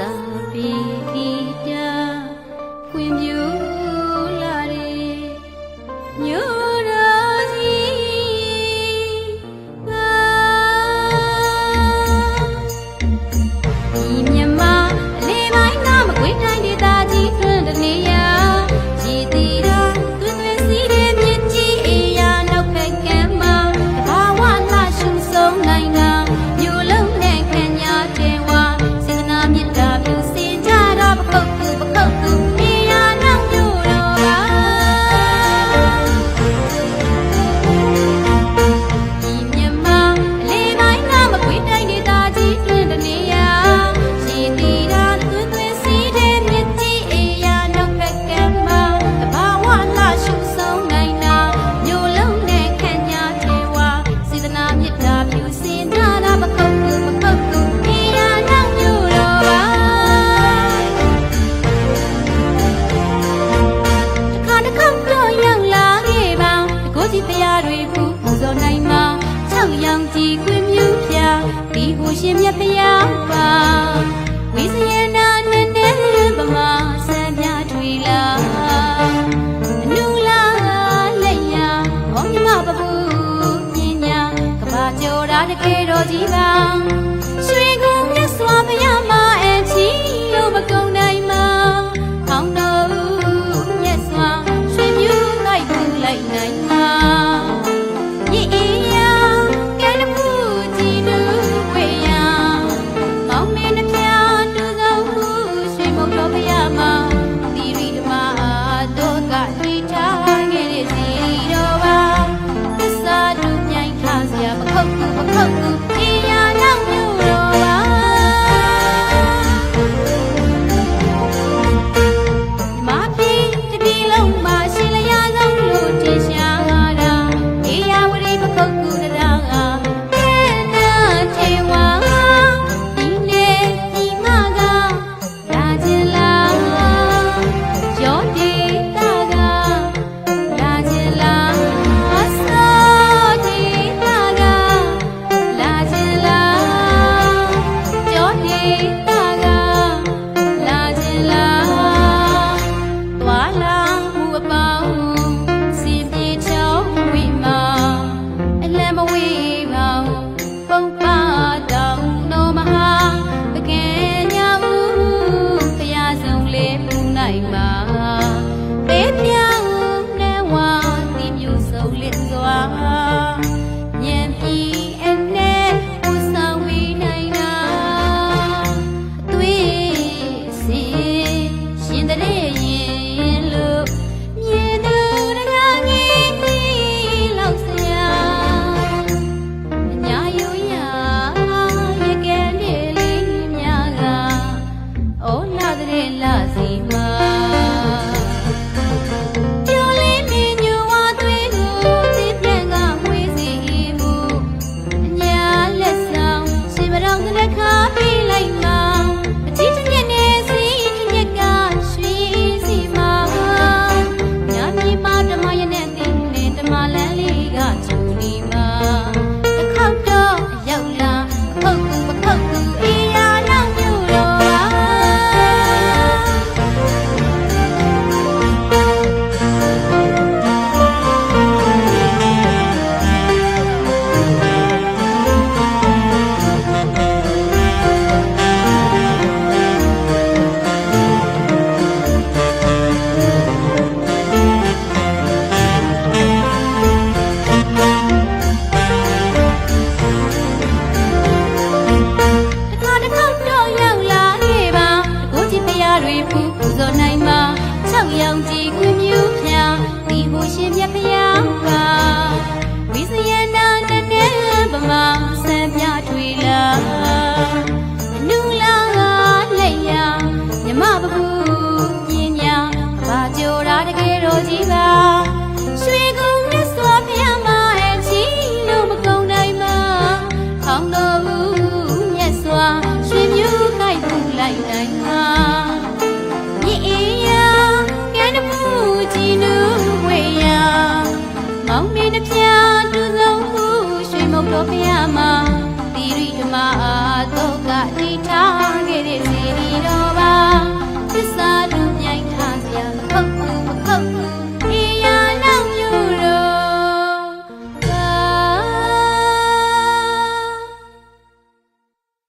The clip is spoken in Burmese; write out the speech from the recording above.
စာပေဂီတခွင့်ပြု တွေဘူးပူဇော်နိုင်မှာ၆ရောင်ကြည်ခွေမြူပြဒီဟိုရှင်မြတ်ဖရာပါဝိဇယနာနန္ဒပမာဆံပြထွေလာအနုလာလက်ရဟောမြမပပူပညာကဘာကြော်တာတကယ်တော်ကြီးပါ နိုင်မှာ၆ရောင်ကြည်ငွေမြူဖျားဒီဟိုရှင်မြတ်ဖျား